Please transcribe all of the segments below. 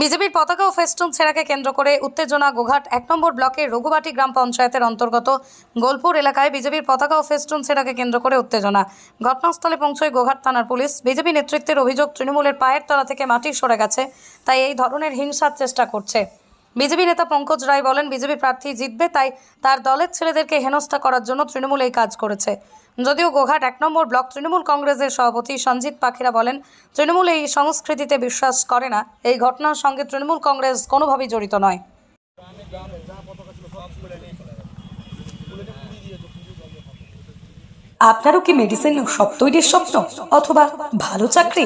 বিজেপির পতাকা ও ফেস্টুন ছেড়াকে কেন্দ্র করে উত্তেজনা গোঘাট এক নম্বর ব্লকের রঘুবাটি গ্রাম পঞ্চায়েতের অন্তর্গত গোলপুর এলাকায় বিজেপির পতাকা ও ফেস্টুন ছেড়াকে কেন্দ্র করে উত্তেজনা। ঘটনাস্থলে পৌঁছয় গোঘাট থানার পুলিশ। বিজেপি নেতৃত্বের অভিযোগ, তৃণমূলের পায়ের তলা থেকে মাটি সরে গেছে, তাই এই ধরনের হিংসার চেষ্টা করছে। বিজেপি নেতা পঙ্কজ রায় বলেন, বিজেপি প্রার্থী জিতবে, তাই তার দলের ছেলেদেরকে হেনস্থা করার জন্য তৃণমূল এই কাজ করেছে। যদিও গোঘাট এক নম্বর ব্লক তৃণমূল কংগ্রেসের সভাপতি সঞ্জিত পাখিরা বলেন, তৃণমূল এই সংস্কৃতিতে বিশ্বাস করে না। এই ঘটনার সঙ্গে তৃণমূল কংগ্রেস কোনোভাবেই জড়িত নয়। আপনারও কি মেডিসিন সব তৈরির স্বপ্ন? অথবা ভালো চাকরি?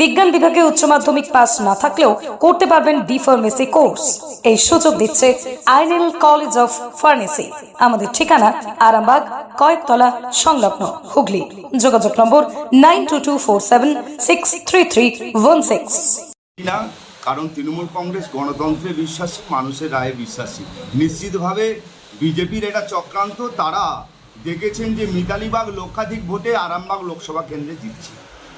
বিজ্ঞান বিভাগে উচ্চ মাধ্যমিক পাস না থাকলেও করতে পারবেন ডি ফার্মেসি কোর্স এই সুযোগ দিচ্ছে আইনেল কলেজ অফ ফার্মেসি আমাদের ঠিকানা আরামবাগ, কয়েকতলা, সংলগ্ন হুগলি। যোগাযোগ নম্বর nine two two four seven six three three one six কারণ তৃণমূল কংগ্রেস গণতন্ত্রে বিশ্বাসী, মানুষের রায়ে বিশ্বাসী। নিশ্চিতভাবে বিজেপির এটা চক্রান্ত, তারা দেখেছেন যে মিতালিবাগ লক্ষাধিক ভোটে আরামবাগ লোকসভা কেন্দ্রে জিতছে।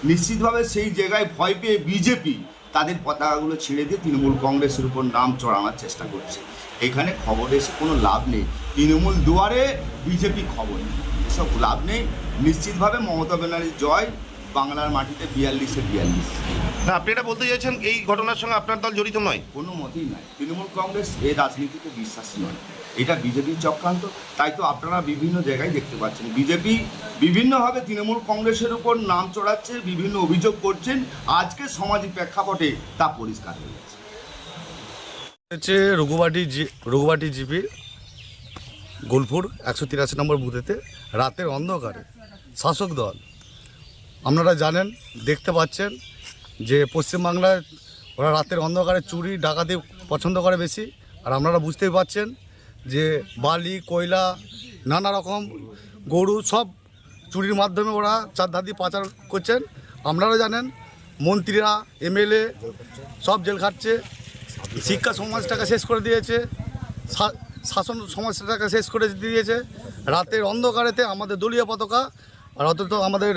নিশ্চিতভাবে সেই জায়গায় ভয় পেয়ে বিজেপি তাদের পতাকাগুলো ছেড়ে দিয়ে তৃণমূল কংগ্রেসের উপর নাম চড়ানোর চেষ্টা করছে। এখানে খবর এসে কোনো লাভ নেই। তৃণমূল দুয়ারে বিজেপি খবর নেই। এসব লাভ নেই। নিশ্চিতভাবে মমতা ব্যানার্জির জয় বাংলার মাটিতে বিয়াল্লিশে বিয়াল্লিশ। না আপনি এটা বলতে চাইছেন এই ঘটনার সঙ্গে আপনার দল জড়িত নয়? কোনো মতেই নয়। তৃণমূল কংগ্রেস এই রাজনীতিতে বিশ্বাসী নয়। এটা বিজেপির চক্রান্ত, তাই তো আপনারা বিভিন্ন জায়গায় দেখতে পাচ্ছেন। বিজেপি বিভিন্নভাবে তৃণমূল কংগ্রেসের উপর নাম চড়াচ্ছে, বিভিন্ন অভিযোগ করছেন। আজকে সমাজের প্রেক্ষাপটে তা পরিষ্কার হয়ে গেছে। হচ্ছে রঘুবাটি রঘুবাটি জিপি, গোলপুর, একশো তিরাশি নম্বর বুথেতে, রাতের অন্ধকারে, শাসক দল। আপনারা জানেন, দেখতে পাচ্ছেন যে পশ্চিমবাংলায় ওরা রাতের অন্ধকারে চুরি, ডাকাতি পছন্দ করে বেশি, আর আপনারা বুঝতেই পাচ্ছেন যে বালি, কয়লা, নানা রকম গরু সব চুরির মাধ্যমে ওরা চারধার দিয়ে পাচার করছেন। আপনারা জানেন, মন্ত্রীরা, এমএলএ সব জেল খাটছে। শিক্ষা সমাজটাকে শেষ করে দিয়েছে। শাসন সমাজটাকে শেষ করে দিয়েছে। রাতের অন্ধকারেতে আমাদের দলীয় পতাকা আর অত তো আমাদের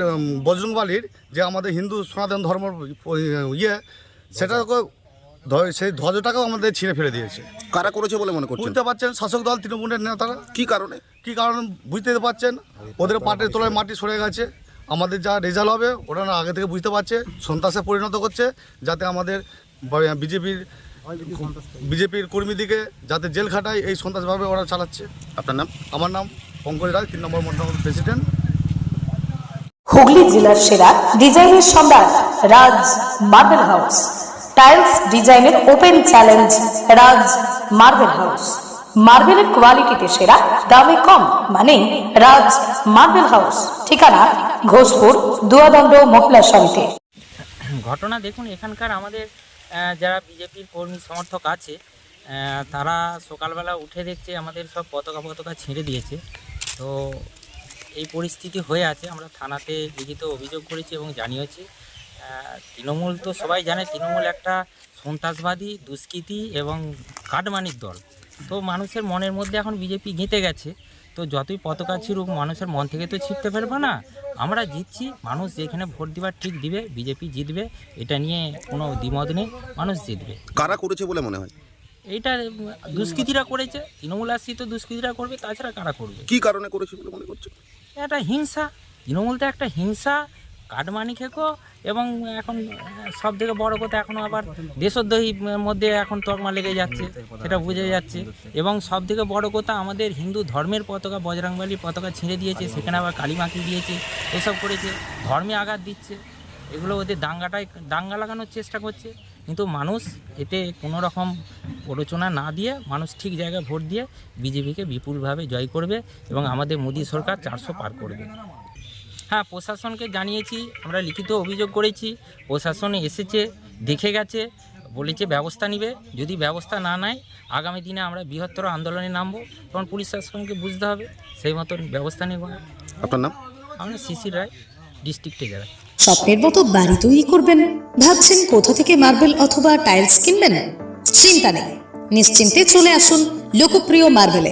বজরংবালির যে আমাদের হিন্দু সনাতন ধর্ম ইয়ে সেটাকে সেই ধ্বজটাকেও আমাদের ছিঁড়ে ফেলে দিয়েছে। কারা করেছে বলে মনে করছেন? বুঝতে পারছেন? শাসক দল তৃণমূলের নেতারা। কি কারণে? কী কারণ বুঝতে পারছেন? ওদের পাটের তলায় মাটি সরে গেছে। আমাদের যা রেজাল্ট হবে ওরা না আগে থেকে বুঝতে পারছে সন্ত্রাসে পরিণত করছে যাতে আমাদের বিজেপির বিজেপির কর্মীদিকে যাতে জেল খাটায় এই সন্ত্রাসভাবে ওরা চালাচ্ছে। আপনার নাম? আমার নাম পঙ্কজ রায় তিন নম্বর মন্ডল প্রেসিডেন্ট হুগলি জেলার সেরা ডিজাইনের সম্রাট রাজ মার্বেল হাউস। টাইলস ডিজাইনের open challenge, Raj marble house. মার্বেলের কোয়ালিটিতে সেরা, দামে কম মানে রাজ মার্বেল হাউস, ঠিকানা ঘোষপুর, দুয়াদণ্ড মহিলা সমিতি। ঘটনা দেখুন, এখানকার আমাদের যারা বিজেপির কর্মী সমর্থক আছে তারা সকালবেলা উঠে দেখছে আমাদের সব পতাকা পতাকা ছিঁড়ে দিয়েছে। তো এই পরিস্থিতি হয়ে আছে, আমরা থানাতে লিখিত অভিযোগ করেছি এবং জানিয়েছি। তৃণমূল তো সবাই জানে তৃণমূল একটা সন্ত্রাসবাদী দুষ্কৃতী এবং কাটমানির দল। তো মানুষের মনের মধ্যে এখন বিজেপি গেঁথে গেছে। তো যতই পতাকা ছিড়ুক মানুষের মন থেকে তো ছিটতে পারবে না। আমরা জিতছি মানুষ যেখানে ভোট দিবার ঠিক দিবে বিজেপি জিতবে এটা নিয়ে কোনো দ্বিমত নেই মানুষ জিতবে। কারা করেছে বলে মনে হয়? এইটা দুষ্কৃতীরা করেছে তৃণমূল আসছি তো দুষ্কৃতীরা করবে তাছাড়া কারা করবে? কি কারণে করেছে বলে মনে করছেন এটা হিংসা তৃণমূল তো একটা হিংসা কাটমানি খেকো এবং এখন সব থেকে বড় কথা এখন আবার দেশদ্রোহীর মধ্যে এখন তকমা লেগে যাচ্ছে, সেটা বুঝে যাচ্ছে। এবং সব থেকে বড় কথা আমাদের হিন্দু ধর্মের পতাকা, বজরংবালির পতাকা ছিঁড়ে দিয়েছে, সেখানে আবার কালী মাখি দিয়েছে, এসব করেছে, ধর্মে আঘাত দিচ্ছে। এগুলো ওদের দাঙ্গাটাই, দাঙ্গা লাগানোর চেষ্টা করছে। কিন্তু মানুষ এতে কোনো রকম প্ররোচনা না দিয়ে, মানুষ ঠিক জায়গায় ভোট দিয়ে বিজেপিকে বিপুলভাবে জয় করবে এবং আমাদের মোদী সরকার চারশো পার করবে। হ্যাঁ প্রশাসনকে জানিয়েছি আমরা লিখিত অভিযোগ করেছি প্রশাসন এসেছে দেখে গেছে বলেছে ব্যবস্থা নিবে যদি ব্যবস্থা না নেয় আগামী দিনে আমরা বৃহত্তর আন্দোলনে নামবো তখন পুলিশ শাসনকে বুঝতে হবে সেই মতন ব্যবস্থা নেব আপনার নাম? আমরা শিশির রায় ডিস্ট্রিক্টে যারা স্বপ্নের মতো বাড়ি তৈরি করবেন? ভাবছেন কোথা থেকে মার্বেল অথবা টাইলস কিনবেন? চিন্তা নেই নিশ্চিন্তে চলে আসুন লোকপ্রিয় মার্বেলে